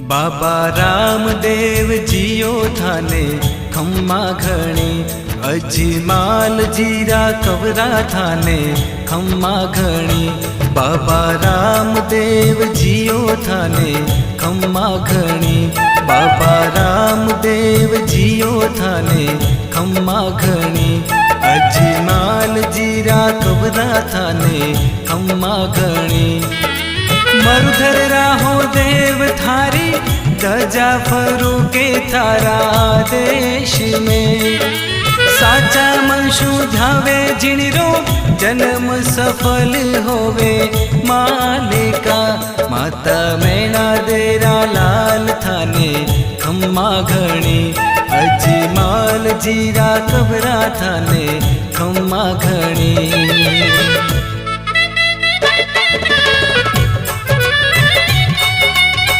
બાબા રામદેવ જીઓ થાને ખમ્મા ઘણી. અજમાલ જીરા કવરા થાને ખમ્મા ઘણી. બાબા રામદેવ જીઓ થાને ખમ્મા ઘણી. બાબા રામદેવ જીઓ થાને ખમ્મા ઘણી. અજમાલ જીરા કવરા થાને ખમ્મા ઘણી. મરુધર રાહો દેવ दजा फरू के थारा देश में साचा मनशु ध्यावे जिणरो जन्म सफल होवे मालिका माता मैना देरा लाल थाने खम्मा घणी अजमाल जीरा कबरा थाने खम्मा घणी